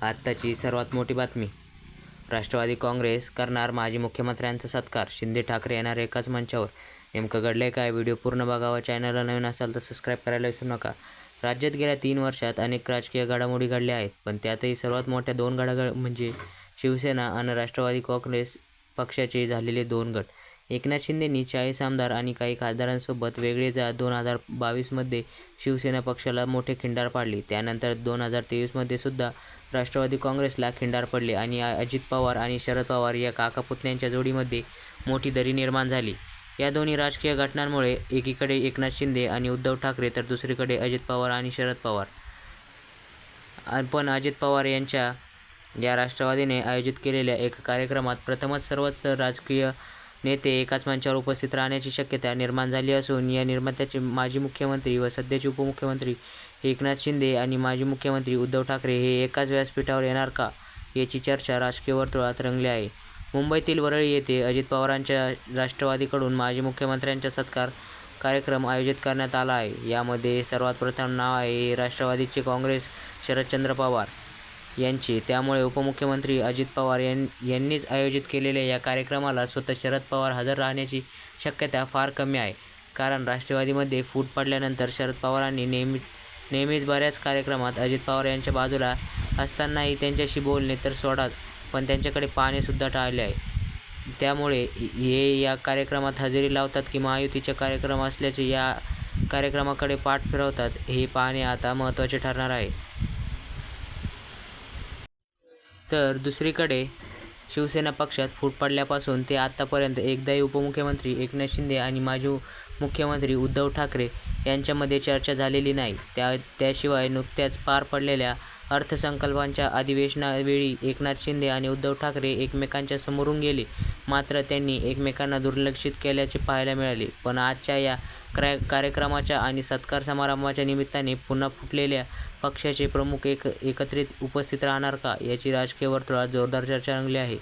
आत्ताची सर्वात मोठी बातमी राष्ट्रवादी काँग्रेस करणार माजी मुख्यमंत्र्यांचा सत्कार, शिंदे ठाकरे येणार एकाच मंचावर, नेमकं घडलंय काय? व्हिडिओ पूर्ण बघावा चॅनलला नवीन असाल तर सबस्क्राईब करायला विसरू नका. राज्यात गेल्या तीन वर्षात अनेक राजकीय घडामोडी घडल्या आहेत. पण त्यातही सर्वात मोठ्या दोन घडामोडी म्हणजे शिवसेना आणि राष्ट्रवादी काँग्रेस पक्षाचे झालेले दोन गट. एकनाथ शिंदेंनी चाळीस आमदार आणि काही खासदारांसोबत वेगळे जात दोन हजार बावीसमध्ये शिवसेना पक्षाला मोठे खिंडार पाडली. त्यानंतर दोन हजार तेवीसमध्ये सुद्धा राष्ट्रवादी काँग्रेसला खिंडार पडले आणि अजित पवार आणि शरद पवार या काकापुतण्यांच्या जोडीमध्ये मोठी दरी निर्माण झाली. या दोन्ही राजकीय घटनांमुळे एकीकडे एकनाथ शिंदे आणि उद्धव ठाकरे तर दुसरीकडे अजित पवार आणि शरद पवार. पण अजित पवार यांच्या या राष्ट्रवादीने आयोजित केलेल्या एका कार्यक्रमात प्रथमच सर्वच राजकीय नेते एकाच मंचावर उपस्थित राहण्याची शक्यता निर्माण झाली असून या निर्मात्याचे माजी मुख्यमंत्री व सध्याचे उपमुख्यमंत्री एकनाथ शिंदे आणि माजी मुख्यमंत्री उद्धव ठाकरे हे एकाच व्यासपीठावर येणार का? याची चर्चा राजकीय वर्तुळात रंगली आहे. मुंबईतील वरळी येथे अजित पवारांच्या राष्ट्रवादीकडून माजी मुख्यमंत्र्यांचा सत्कार कार्यक्रम आयोजित करण्यात आला आहे. यामध्ये सर्वात प्रथम नाव आहे राष्ट्रवादीचे काँग्रेस शरदचंद्र पवार यांचे. त्यामुळे उपमुख्यमंत्री अजित पवार यां यांनीच आयोजित केलेल्या या कार्यक्रमाला स्वतः शरद पवार हजर राहण्याची शक्यता फार कमी आहे. कारण राष्ट्रवादीमध्ये फूट पडल्यानंतर शरद पवारांनी नेहमी नेहमीच बऱ्याच कार्यक्रमात अजित पवार यांच्या बाजूला असतानाही त्यांच्याशी बोलणे तर सोडाच पण त्यांच्याकडे पाहणेसुद्धा टाळले आहे. त्यामुळे हे या कार्यक्रमात हजेरी लावतात की महायुतीचा कार्यक्रम असल्याचे या कार्यक्रमाकडे पाठ फिरवतात हे पाहणे आता महत्त्वाचे ठरणार आहे. तर दुसरीकडे शिवसेना पक्षात फूट पडल्यापासून ते आतापर्यंत एकदाही उपमुख्यमंत्री एकनाथ शिंदे आणि माजी मुख्यमंत्री उद्धव ठाकरे यांच्यामध्ये चर्चा झालेली नाही. त्या त्याशिवाय नुकत्याच पार पडलेल्या अर्थसंकल्पाच्या अधिवेशनावेळी एकनाथ शिंदे आणि उद्धव ठाकरे एकमेकांच्या समोरून गेले मात्र त्यांनी एकमेकांना दुर्लक्षित केल्याचे पाहायला मिळाले. पण आजच्या या कार्यक्रमाच्या आणि सत्कार समारंभाच्या निमित्ताने पुन्हा फुटलेल्या पक्षाचे प्रमुख एकत्रित उपस्थित राहणार का? याची राजकीय वर्तुळात जोरदार चर्चा रंगली आहे.